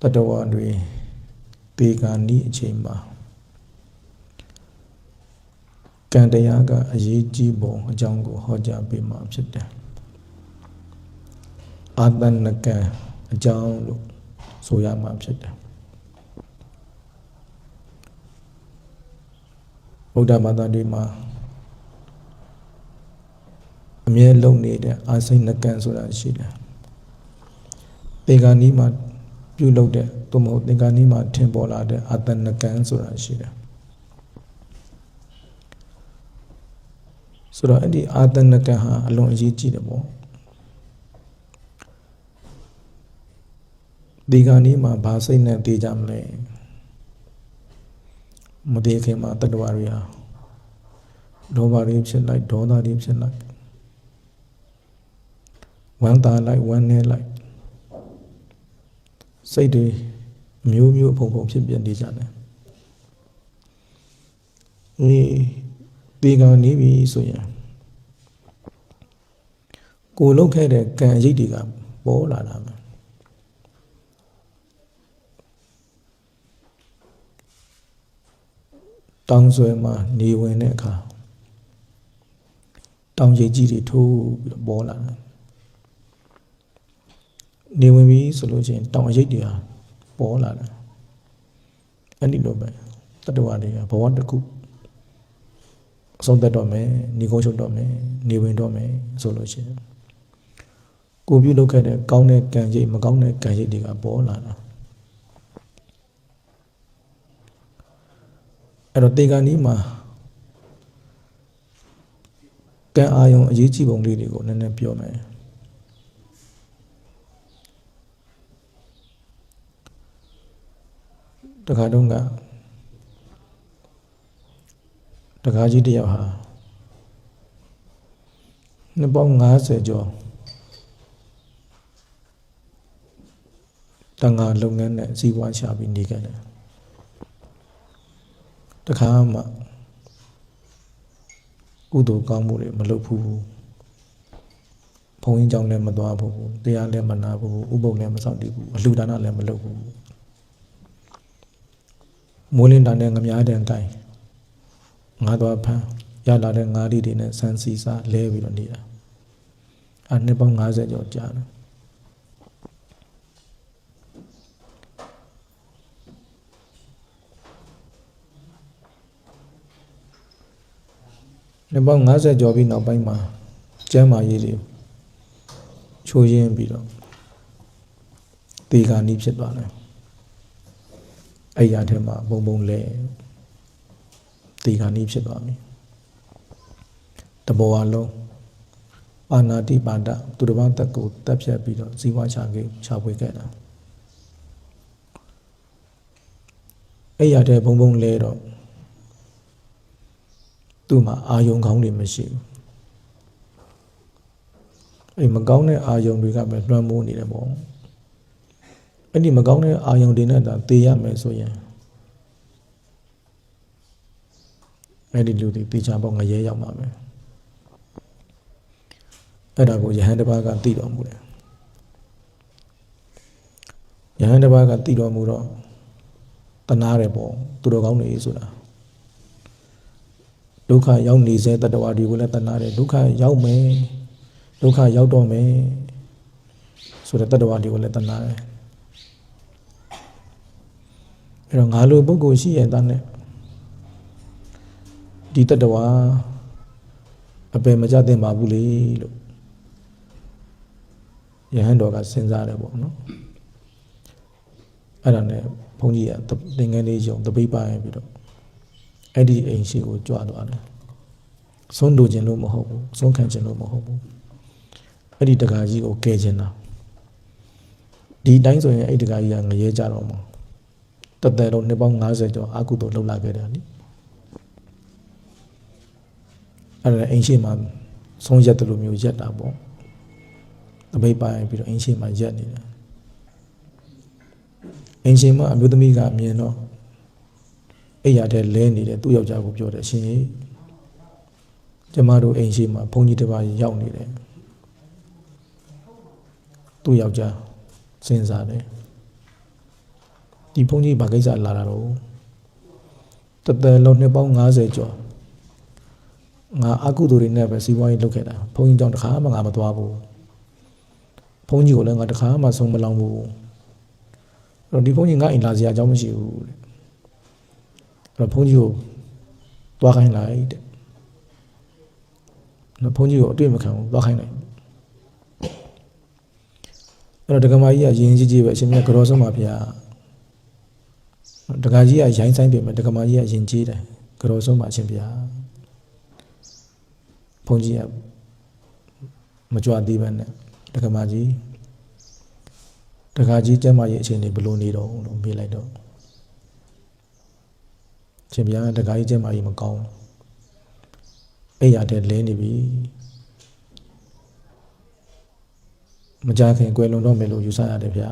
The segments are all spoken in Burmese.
တတဝတွေဒေဂာနိအချိန်မှာကံတရားကအရေးကြီးပုံအကြောင်းကိုဟောကြားပေးမှာဖြစ်တယ်အာတဏကံအကြောင်းလို့ဆိုရမှာဖြစ်တယ်ဗုဒ္ဓဘာသာတွေမှာအမြဲလုံနေတဲ့အာစိဏကံဆိုတာရှိတယ်တေဂာနီးမှာ ပြုလုပ်တဲ့သို့မဟုတ်သင်္ကာနီးမှာထင်ပေါ်လာတဲ့အာတဏကံဆိုတာရှိတယ်ဆိုတော့အဲ့ဒီအာတဏကံဟာအလွန်အရေးကြီးတယ်ပေါ့ဒီကနေ့မှာဘာစိတ်နဲ့တည်ကြမလဲမတည်ခင်မှာတတ္တဝါတွေဟာလောဘတွေဖြစ်လိုက်ဒေါသတွေဖြစ်လိုက်ဝမ်းသာလိုက်ဝမ်းနည်းလိုက် စိတ်တွေအမျိုးမျိုးဖုံဖုံဖြစ်ပြနေကြတယ်ဒီဒီကနေပြီဆိုရင်ကိုလုတ်ခဲ့တဲ့ကံအရေးတွေကပေါ်လာတာပဲတောင်ဆွဲမှာနေဝင်တဲ့အခါတောင်ရိပ်ကြီးတွေထိုးပြီးတော့ပေါ်လာတယ် နေဝင်ပြီဆိုလို့ချင်းတောင်ရိပ်တွေဟာပေါ်လာတယ်အဲ့ဒီလိုပဲတတ္တဝါတွေကဘဝတစ်ခုအဆုံးသက်တော့မယ်နေကုန်းချုပ်တော့မယ်နေဝင်တော့မယ်ဆိုလို့ချင်းကိုပြုလုပ်ခဲ့တဲ့ကောင်းတဲ့ကံရိပ်မကောင်းတဲ့ကံရိပ်တွေကပေါ်လာတာအဲ့တော့တေဂာနီးမှာကံအာယုံအရေးကြီးပုံလေးတွေကိုနည်းနည်းပြောမယ် တခါတုန်းကတခါကြီးတယောက်ဟာနှစ်ပေါင်း90ကျော်တန်ဃာလုပ်ငန်းနဲ့စီးပွားရှာပြီးနေခဲ့တယ်တခါမှကုသိုလ်ကောင်းမှုတွေမလုပ်ဘူးဘုန်းကြီးကြောင့်လည်းမသွားဘူးတရားလည်းမနာဘူးဥပုပ်လည်းမစောင့်တည်ဘူးအလှူဒါနလည်းမလုပ်ဘူး မိုးလင်းတာနဲ့ငမားတဲ့တိုင်ငါးသွားဖမ်းရလာတဲ့ငါးဒီတွေနဲ့ဆန်းစီစားလဲပြီးတော့နေတာအနှစ်ပေါင်း90ကျော်ကြာတယ်နှစ်ပေါင်း90ကျော်ပြီးနောက်ပိုင်းမှာကျမ်းမာရေးတွေချိုးရင်းပြီးတော့တေဂာနီးဖြစ်သွားတယ် အဲ့ရထဲမှာဘုံဘုံလဲတေဂာနီးဖြစ်သွားပြီတဘောအလုံးပါဏာတိပါဒသူတစ်ပါးတက်ကိုတက်ဖြတ်ပြီးတော့ဇီဝချခဲ့ချပွေခဲ့တာအဲ့ရထဲဘုံဘုံလဲတော့သူ့မှာအာယုံကောင်းတွေမရှိဘူးအဲ့မကောင်းတဲ့အာယုံတွေကပဲလွှမ်းမိုးနေတယ်ပေါ့ အဲ့ဒီမကောင်းတဲ့အာယုံတွေနဲ့သာသေရမယ်ဆိုရင်အဲ့ဒီလူတွေတေချာပေါ့ငရဲရောက်မှာပဲအဲ့ဒါကိုယဟန်တစ်ပါးကသိတော်မူတယ်ယဟန်တစ်ပါးကသိတော်မူတော့တနာတယ်ပေါ့သူတော်ကောင်းတွေဆိုတာဒုက္ခရောက်နေစေတတဝါတွေကိုလည်းတနာတယ်ဒုက္ခရောက်မယ်ဒုက္ခရောက်တော့မယ်ဆိုတဲ့တတဝါတွေကိုလည်းတနာတယ် အဲ့တော့ငါလိုပုဂ္ဂိုလ်ရှိရဲ့သားနဲ့ဒီတတဝါအပယ်မကြသင့်ပါဘူးလေလို့ယဟန်တော်ကစဉ်းစားတယ်ပေါ့နော်အဲ့ဒါနဲ့ဘုန်းကြီးကသင်္ကန်းလေးယုံတပိတ်ပိုင်းပြီးတော့အဲ့ဒီအိမ်ရှိကိုကြွားသွားတယ်ဆုံးလိုခြင်းလို့မဟုတ်ဘူးဆုံးခံခြင်းလို့မဟုတ်ဘူးအဲ့ဒီတကာကြီးကိုကဲခြင်းတာဒီတိုင်းဆိုရင်အဲ့ဒီတကာကြီးကငရဲကြတော့မှာ တသက်လုံးနှစ်ပေါင်း90ကျော်အာကုသို့လှုပ်လာခဲ့တယ်နိအဲ့ဒါအိမ်ရှိမှာဆုံးရက်တယ်လို့မျိုးရက်တာပေါ့တပိတ်ပိုင်းပြီးတော့အိမ်ရှိမှာရက်နေတယ်အိမ်ရှိမှာအမျိုးသမီးကမြင်တော့အိယာတဲ့လဲနေတယ်သူ့ယောက်ျားကိုပြောတယ်ရှင်ကြီးကျမတို့အိမ်ရှိမှာဘုန်းကြီးတစ်ပါးရောက်နေတယ်သူ့ယောက်ျားစဉ်းစားတယ် ဒီဘုန်းကြီးဘာကိစ္စလာတာတော့တသက်လုံးနှစ်ပေါင်း90ကျော်ငါအကုသိုလ်တွေနဲ့ပဲစီးပွားရေးလုပ်ခဲ့တာဘုန်းကြီးကြောင့်တခါမှငါမသွားဘူးဘုန်းကြီးကိုလည်းငါတခါမှဆုံးမလောင်းဘူးအဲ့တော့ဒီဘုန်းကြီးငါအိမ်လာစရာအကြောင်းမရှိဘူးတဲ့အဲ့တော့ဘုန်းကြီးကိုသွားခိုင်းလိုက်တဲ့နော်ဘုန်းကြီးကိုအတွေ့မခံဘူးသွားခိုင်းလိုက်အဲ့တော့ဒကမာကြီးကယဉ်ကြီးကြီးပဲအရှင်မြတ်ကတော်ဆုံးပါဗျာ ဒကာကြီးကရိုင်းဆိုင်ပြင်မယ်ဒကမာကြီးကယဉ်ကြီးတယ်ကတော်ဆုံးပါအရှင်ဗျာဘုန်းကြီးကမကြွသေးပဲနဲ့ဒကမာကြီးဒကာကြီးကျမ်းမာရေးအခြေအနေဘယ်လိုနေတော့လို့မေးလိုက်တော့ရှင်ဗျာဒကာကြီးကျမ်းမာရေးမကောင်းဘူးအဲ့ရတဲ့လဲနေပြီမကြခင်ကွယ်လွန်တော့မယ်လို့ယူဆရတယ်ဗျာ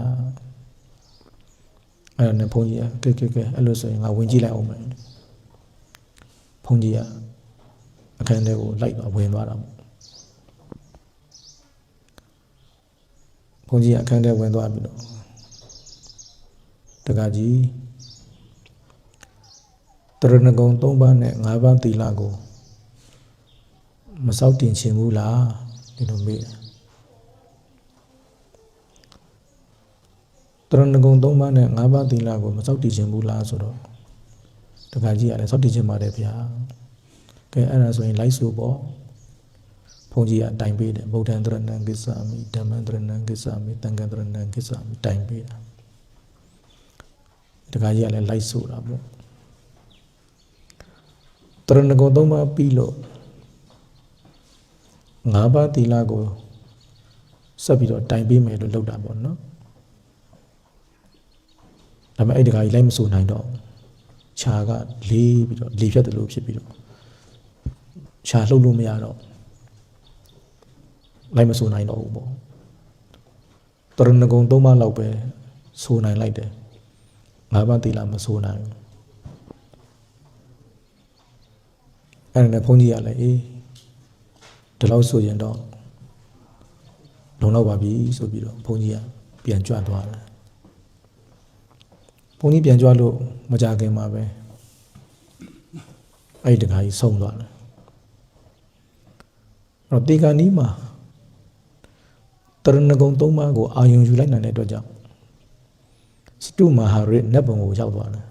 အဲ့ဒါနဲ့ဘုန်းကြီးကကဲကဲကဲအဲ့လိုဆိုရင်ငါဝင်ကြည့်လိုက်အောင်မယ်ဘုန်းကြီးကအခန်းထဲကိုလိုက်တော့ဝင်သွားတာပေါ့ဘုန်းကြီးကအခန်းထဲဝင်သွားပြီးတော့တကကြီးတရဏဂုံ၃ပါးနဲ့၅ပါးသီလကိုမစောက်တင်ခြင်းဘူးလားဒီလိုမေးတယ် တရဏဂုံ၃ပါးနဲ့၅ပါးသီလကိုမစောက်တည်ခြင်းဘူးလားဆိုတော့တခါကြီးကလည်းစောက်တည်ခြင်းပါတယ်ဗျာကဲအဲ့ဒါဆိုရင်လိုက်ဆိုပေါ့ဘုန်းကြီးကတိုင်ပေးတယ်ဗုဒ္ဓံတရဏံကိစ္ဆာမိဓမ္မံတရဏံကိစ္ဆာမိသံဃံတရဏံကိစ္ဆာမိတိုင်ပေးတာတခါကြီးကလည်းလိုက်ဆိုတာပေါ့တရဏဂုံ၃ပါးပြီးလို့ငါးပါးသီလကိုဆက်ပြီးတော့တိုင်ပေးမယ်လို့လုပ်တာပေါ့နော် ဒါပေမဲ့အဲ့ဒီတခါကြီးလိုက်မဆိုနိုင်တော့ခြာကလေးပြီးတော့လေဖြတ်တယ်လို့ဖြစ်ပြီးတော့ခြာလှုပ်လို့မရတော့လိုက်မဆိုနိုင်တော့ဘူးပေါ့တရဏဂုံသုံးပါးလောက်ပဲဆိုနိုင်လိုက်တယ်ငါးပါးသီလမဆိုနိုင်ဘူးအဲ့ဒါနဲ့ဘုန်းကြီးကလည်းအေးဒီလောက်ဆိုရင်တော့လုံလောက်ပါပြီဆိုပြီးတော့ဘုန်းကြီးကပြန်ကြွသွားတယ် ဘုန်းကြီးပြန်ကြွလို့မကြခင်မှာပဲအဲ့ဒီတခါကြီးဆုံးသွားတယ်အဲ့တော့တေဂာနီးမှာတရဏဂုံသုံးပါးကိုအာယုံယူလိုက်နိုင်တဲ့အတွက်ကြောင့်စတုမဟာရစ်နတ်ဘုံကိုရောက်သွားတယ်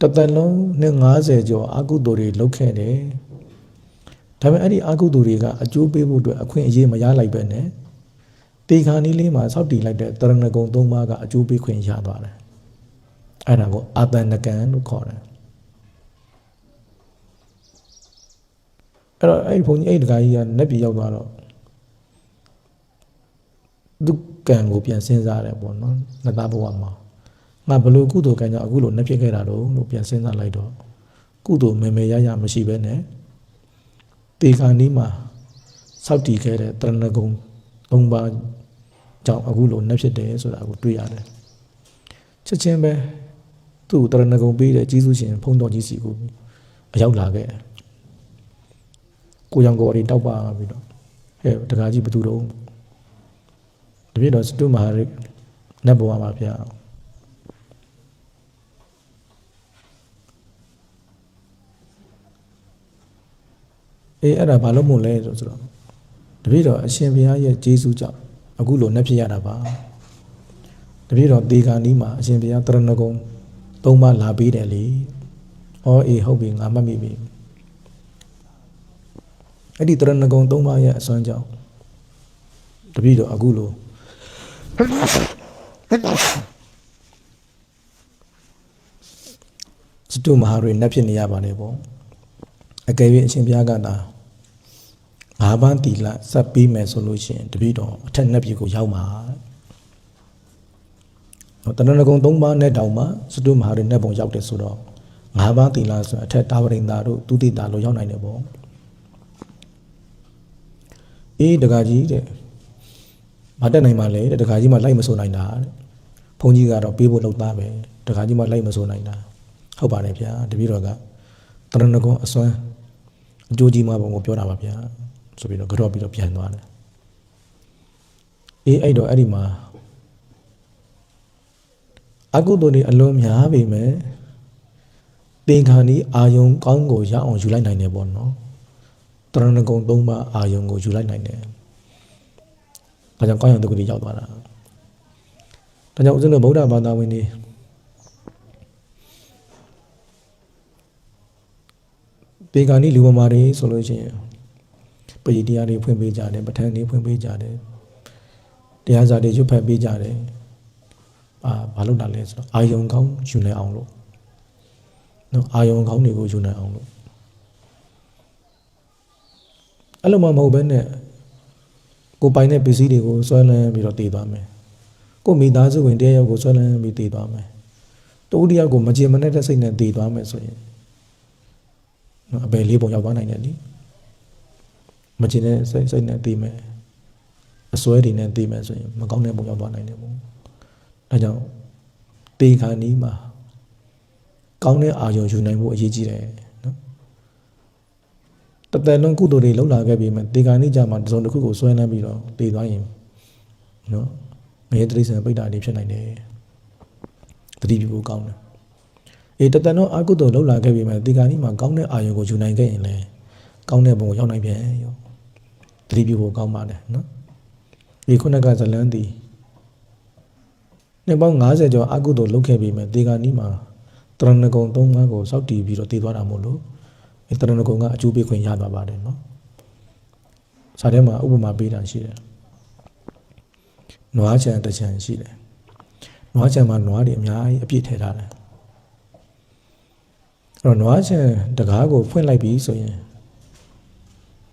တသက်လုံးနဲ့90ကျော်အကုသိုလ်တွေလုပ်ခဲ့တယ်ဒါပေမဲ့အဲ့ဒီအကုသိုလ်တွေကအကျိုးပေးဖို့အတွက်အခွင့်အရေးမရလိုက်ပဲနဲ့ တေခါနီးလေးမှာစောက်တည်လိုက်တဲ့တရဏဂုံသုံးပါးကအကျိုးပေးခွင့်ရသွားတယ်အဲ့ဒါကိုအာတန်နကံလို့ခေါ်တယ်အဲ့တော့အဲ့ဒီဘုန်းကြီးအဲ့ဒီတခါကြီးကနက်ပြည်ရောက်သွားတော့ဒုက္ကံကိုပြန်စဉ်းစားတယ်ပေါ့နော်ငါသားဘဝမှာငါဘလို့ကုသိုလ်ကံကြောင့်အခုလိုနှက်ဖြစ်ခဲ့တာတော့လို့ပြန်စဉ်းစားလိုက်တော့ကုသိုလ်မေမေရရမရှိပဲနဲ့တေခါနီးမှာစောက်တည်ခဲ့တဲ့တရဏဂုံ၃ပါး ကြောင့်အခုလိုနှက်ဖြစ်တယ်ဆိုတာကိုတွေ့ရတယ်ချက်ချင်းပဲသူ့တရဏဂုံပေးတဲ့ကြီးစုရှင်ဖုံတော်ကြီးစီကိုအရောက်လာခဲ့တယ်ကိုရောင်ကိုအရီတောက်ပါပြီးတော့ဟဲ့တကားကြီးဘသူတော့တပြည့်တော့စတုမဟာရိနတ်ဘဝမှာဗျာအေးအဲ့ဒါဘာလို့မို့လဲဆိုတော့တပည့်တော်အရှင်ဘုရားရဲ့ကျေးဇူးကြောင့် အခုလိုနှက်ဖြစ်ရတာပါတပည့်တော်ဒေဂာနီးမှာအရှင်ဘုရားတရဏဂုံသုံးပါလာပေးတယ်လေဩအေးဟုတ်ပြီငါမှတ်မိပြီအဲ့ဒီတရဏဂုံသုံးပါရဲ့အစွမ်းကြောင့်တပည့်တော်အခုလိုစတုမဟာရိနှက်ဖြစ်နေရပါလေပေါ့အကယ်၍အရှင်ဘုရားကသာ ငါးပါးတီလစပ်ပြီးမယ်ဆိုလို့ရှိရင်တပည့်တော်အထက်နှက်ပြည်ကိုရောက်မှာတဏ္ဍကုံ၃ပါးနဲ့တောင်မှစတုမဟာရိနှက်ပုံရောက်တယ်ဆိုတော့ငါးပါးတီလဆိုအထက်တာဝရိန်တာတို့သူတိတာလို့ရောက်နိုင်တယ်ပေါ့အေးတကာကြီးတဲ့မတက်နိုင်ပါလေတဲ့တကာကြီးမှလိုက်မစိုးနိုင်တာတဲ့ဘုန်းကြီးကတော့ပေးဖို့လောက်သားပဲတကာကြီးမှလိုက်မစိုးနိုင်တာဟုတ်ပါတယ်ဗျာတပည့်တော်ကတရဏဂုံအစွမ်းအကျိုးကြီးမှဘုံကိုပြောတာပါဗျာ ဆိုပြီးတော့ကြော့ပြီးတော့ပြန်သွားတယ်အေးအဲ့တော့အဲ့ဒီမှာအကုသိုလ်တွေအလွန်များပေမဲ့သင်္ခါနီးအာယုံကောင်းကိုရအောင်ယူလိုက်နိုင်တယ်ပေါ့နော်တရဏဂုံ၃ပါးအာယုံကိုယူလိုက်နိုင်တယ်ဒါကြောင့်ကောင်းရံတကုတိရောက်သွားတာဒါကြောင့်ဦးဇင်းတို့ဗုဒ္ဓဘာသာဝင်တွေပေဂာနီလူမမာတွေဆိုလို့ရှိရင် ပရိတရားတွေဖွင့်ပေးကြတယ်ပဋ္ဌာန်းတွေဖွင့်ပေးကြတယ်တရားစာတွေရွတ်ဖတ်ပေးကြတယ်အာဘာလို့တာလဲဆိုတော့အာယုံကောင်းယူနိုင်အောင်လို့နော်အာယုံကောင်းတွေကိုယူနိုင်အောင်လို့အဲ့လိုမှမဟုတ်ဘဲနဲ့ကိုပိုင်တဲ့ပစ္စည်းတွေကိုဆွဲလန်းပြီးတော့တည်သွားမယ်ကိုမိသားစုဝင်တယောက်ကိုဆွဲလန်းပြီးတည်သွားမယ်တူတယောက်ကိုမကြင်မနဲ့တဲ့စိတ်နဲ့တည်သွားမယ်ဆိုရင်နော်အပယ်လေးပုံရောက်သွားနိုင်တယ်လी မကျင်တဲ့စိတ်စိတ်နဲ့သိမယ်အစွဲတွေနဲ့သိမယ်ဆိုရင်မကောင်းတဲ့ပုံရောက်သွားနိုင်တယ်ပေါ့အဲကြောင့်တေခါနီးမှာကောင်းတဲ့အာရုံယူနိုင်ဖို့အရေးကြီးတယ်နော်တသက်လုံးကုသိုလ်တွေလှုပ်လာခဲ့ပြီးမှတေခါနီးကြမှာတစ်စုံတစ်ခုကိုစွဲလန်းပြီးတော့တည်သွားရင်နော်ငရဲတိရစ္ဆာန်ပိဋ္ဌာတွေဖြစ်နိုင်တယ်တတိပြုဖို့ကောင်းတယ်အေးတသက်လုံးအကုသိုလ်လှုပ်လာခဲ့ပြီးမှတေခါနီးမှာကောင်းတဲ့အာရုံကိုယူနိုင်ခဲ့ရင်လည်းကောင်းတဲ့ဘုံကိုရောက်နိုင်ပြန်ရော တတိပြုဖို့ကောင်းပါတယ်နော်ဒီခုနကဇလန်းတီနှစ်ပေါင်း90ကျော်အကုသိုလ်လုပ်ခဲ့ပြီးမှဒီကနီးမှာတရဏဂုံ၃ပါးကိုစောက်တည်ပြီးတော့တည်သွားတာမို့လို့အဲတရဏဂုံကအကျိုးပေးခွင့်ရသွားပါတယ်နော်စာထဲမှာဥပမာပေးတာရှိတယ်နွားချံတစ်ချံရှိတယ်နွားချံမှာနွားတွေအများကြီးအပြည့်ထည့်ထားတယ်အဲ့တော့နွားချံတကားကိုဖွင့်လိုက်ပြီးဆိုရင်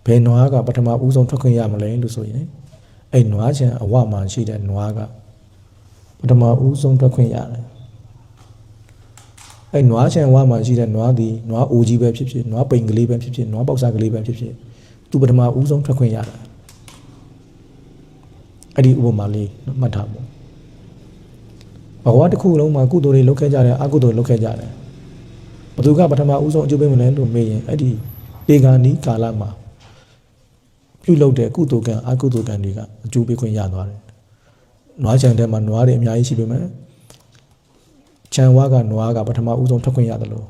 ဘယ်နွားကပထမဦးဆုံးထွက်ခွင့်ရမလဲလို့ဆိုရင်အဲ့နွားချံအဝမှာရှိတဲ့နွားကပထမဦးဆုံးထွက်ခွင့်ရတယ်အဲ့နွားချံအဝမှာရှိတဲ့နွားဒီနွားအိုကြီးပဲဖြစ်ဖြစ်နွားပိန်ကလေးပဲဖြစ်ဖြစ်နွားပေါက်စားကလေးပဲဖြစ်ဖြစ်သူပထမဦးဆုံးထွက်ခွင့်ရတာအဲ့ဒီဥပမာလေးမှတ်ထားဖို့ဘဝတစ်ခုလုံးမှာကုသိုလ်တွေလုပ်ခဲ့ကြတယ်အကုသိုလ်လုပ်ခဲ့ကြတယ်ဘသူကပထမဦးဆုံးအကျိုးပေးမလဲလို့မေးရင်အဲ့ဒီပေဂာနီကာလမှာ ပြုလုပ်တဲ့ကုသိုလ်ကံအကုသိုလ်ကံတွေကအကျိုးပေးခွင့်ရသွားတယ်။နွားချံထဲမှာနွားတွေအများကြီးရှိပေမဲ့ခြံဝါကနွားကပထမဦးဆုံးထွက်ခွင့်ရတယ်လို့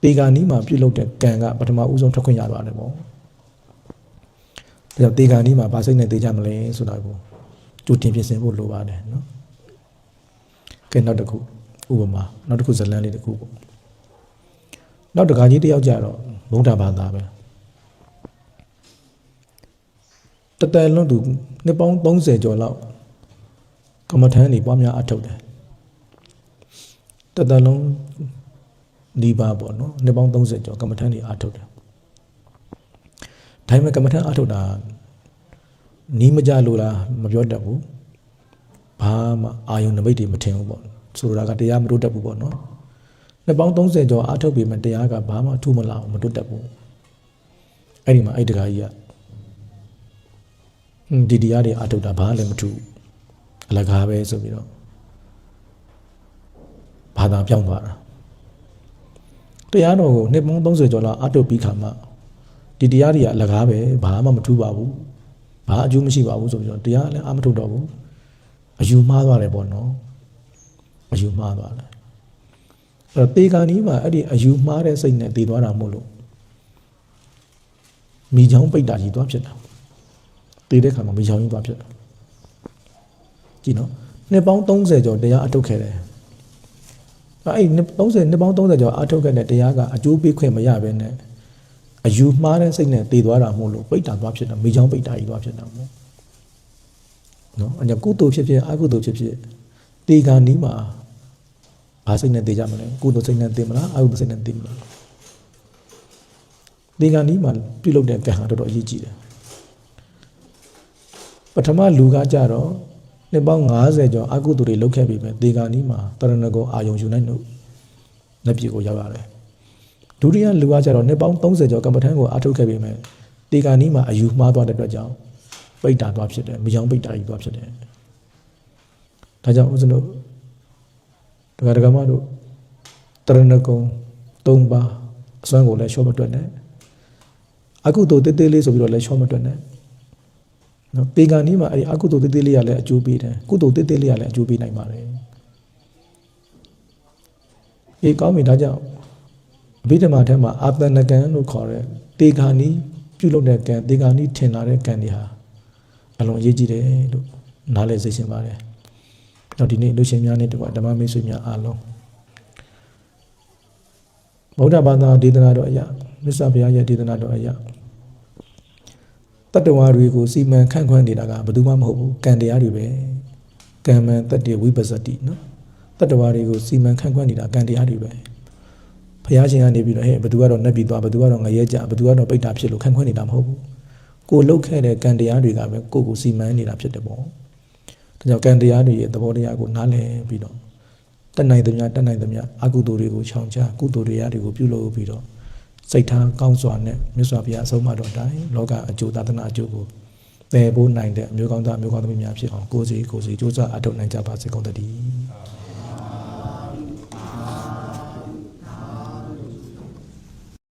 ပေဂာနီမှာပြုလုပ်တဲ့ကံကပထမဦးဆုံးထွက်ခွင့်ရသွားတယ်ပေါ့။ဒါကြောင့်ပေဂာနီမှာဗာစိတ်နဲ့သိကြမလဲဆိုတာကိုကြိုတင်ပြင်ဆင်ဖို့လိုပါတယ်နော်။ကဲနောက်တစ်ခုဥပမာနောက်တစ်ခုဇလန်းလေးတစ်ခုပေါ့။နောက်တခါကြီးတယောက်ကြတော့ဗုဒ္ဓဘာသာပဲ။ တတဲလွန်းသူနှစ်ပေါင်း30ကျော်လောက်ကမ္မထမ်းနေပွားများအထုတ်တယ်တတဲလုံးဒီပါပေါ့နော်နှစ်ပေါင်း30ကျော်ကမ္မထမ်းနေအထုတ်တယ်ဒါပေမဲ့ကမ္မထမ်းအထုတ်တာနီးမကြလို့လားမပြောတတ်ဘူးဘာမှအာယုံနမိတ်တွေမထင်ဘူးပေါ့ဆိုတာကတရားမတိုးတက်ဘူးပေါ့နော်နှစ်ပေါင်း30ကျော်အထုတ်ပြီးမှတရားကဘာမှအထူးမလာအောင်မတိုးတက်ဘူးအဲ့ဒီမှာအဲ့တကားကြီးက ဒီတရားတွေအထုတ်တာဘာလည်းမထူအလကားပဲဆိုပြီးတော့ဘာသာပြောင်းသွားတာတရားတော်ကိုနှစ်ပေါင်း30ကျော်လောက်အထုတ်ပြီးခါမှဒီတရားတွေကအလကားပဲဘာမှမထူပါဘူးဘာအကျိုးမရှိပါဘူးဆိုပြီးတော့တရားလည်းအမထုတ်တော့ဘူးအယူမှားသွားတယ်ပေါ့နော်အယူမှားသွားတယ်အဲ့တော့တေကာနီးမှာအဲ့ဒီအယူမှားတဲ့စိတ်နဲ့တည်သွားတာမို့လို့မိချောင်းပိတ်တာကြီးသွားဖြစ်တာ တည်တဲ့ခါမှာမရောင်ရင်းသွားဖြစ်တယ်ကြည့်နော်နှစ်ပေါင်း30ကျော်တရားအထုတ်ခဲ့တယ်အဲ့30နှစ်ပေါင်း30ကျော်အထုတ်ခဲ့တဲ့တရားကအကျိုးပေးခွင့်မရဘဲနဲ့အယူမှားတဲ့စိတ်နဲ့တည်သွားတာမို့လို့ပိတ်တာသွားဖြစ်တာမိချောင်းပိတ်တာကြီးသွားဖြစ်တာမို့နော်အညာကုသိုလ်ဖြစ်ဖြစ်အကုသိုလ်ဖြစ်ဖြစ်တေခါနီးမှာဘာစိတ်နဲ့တည်ကြမလဲကုသိုလ်စိတ်နဲ့တည်မလားအကုသိုလ်စိတ်နဲ့တည်မလားတေခါနီးမှာပြုလုပ်တဲ့ကံဟာတော်တော်အရေးကြီးတယ် ပထမလူကကြတော့နှစ်ပေါင်း90ကျော်အကုသိုလ်တွေလုပ်ခဲ့ပြီပဲဒေဂာနီးမှာတရဏဂုံအာယုံယူနိုင်လို့လက်ပြေကိုရောက်ရတယ်ဒုတိယလူကကြတော့နှစ်ပေါင်း30ကျော်ကမ္ဘာထမ်းကိုအထုတ်ခဲ့ပြီမဲ့ဒေဂာနီးမှာအယူမှားသွားတဲ့အတွက်ကြောင့်ပိတ်တာသွားဖြစ်တယ်မယောင်ပိတ်တာကြီးသွားဖြစ်တယ်ဒါကြောင့်ဦးဇင်းတို့ဒကာဒကာမတို့တရဏဂုံ၃ပါးအစွမ်းကိုလည်းရှော့မတွက်နဲ့အကုသိုလ်တေးသေးလေးဆိုပြီးတော့လည်းရှော့မတွက်နဲ့ နော်ပေဂန်နီးမှာအဲ့ဒီအကုသိုလ်တေးသေးလေးကလည်းအကျိုးပေးတယ်ကုသိုလ်တေးသေးလေးကလည်းအကျိုးပေးနိုင်ပါတယ်အေးကောင်းပြီဒါကြောင့်အဘိဓမ္မာထဲမှာအာတနကံလို့ခေါ်တဲ့တေခာနီးပြုလုပ်တဲ့ကံတေခာနီးထင်လာတဲ့ကံတွေဟာအလွန်အရေးကြီးတယ်လို့နားလည်စေချင်ပါတယ်။တော့ဒီနေ့လူရှင်များနဲ့တကွာဓမ္မမိတ်ဆွေများအားလုံးဗုဒ္ဓဘာသာဒေသနာတော်အရာမြတ်စွာဘုရားရဲ့ဒေသနာတော်အရာ တတ္တဝါတွေကိုစီမံခန့်ခွဲနေတာကဘယ်သူမှမဟုတ်ဘူးကံတရားတွေပဲကံမံတတ္တဝိပဿတိနော်တတ္တဝါတွေကိုစီမံခန့်ခွဲနေတာကံတရားတွေပဲဘုရားရှင်ကနေပြီးတော့ဟဲ့ဘယ်သူကတော့နှက်ပြီးသွားဘယ်သူကတော့ငရဲကြဘယ်သူကတော့ပိဋ္ဌာဖြစ်လို့ခန့်ခွဲနေတာမဟုတ်ဘူးကိုလှုပ်ခဲ့တဲ့ကံတရားတွေကပဲကိုယ့်ကိုစီမံနေတာဖြစ်တယ်ပေါ့ဒါကြောင့်ကံတရားတွေရဲ့သဘောတရားကိုနားလည်ပြီးတော့တက်နိုင်သမျှတက်နိုင်သမျှအကုသိုလ်တွေကိုချောင်ချကုသိုလ်တရားတွေကိုပြုလုပ်ပြီးတော့ စိတ်ထားကောင်းစွာနဲ့မြတ်စွာဘုရားအဆုံးအမတော်တိုင်းလောကအကျိုးသာသနာအကျိုးကိုပယ်ဖို့နိုင်တဲ့အမျိုးကောင်းသားအမျိုးကောင်းသမီးများဖြစ်အောင်ကိုယ်စီကိုယ်စီကြိုးစားအထောက်နိုင်ကြပါစေကုန်သတည်း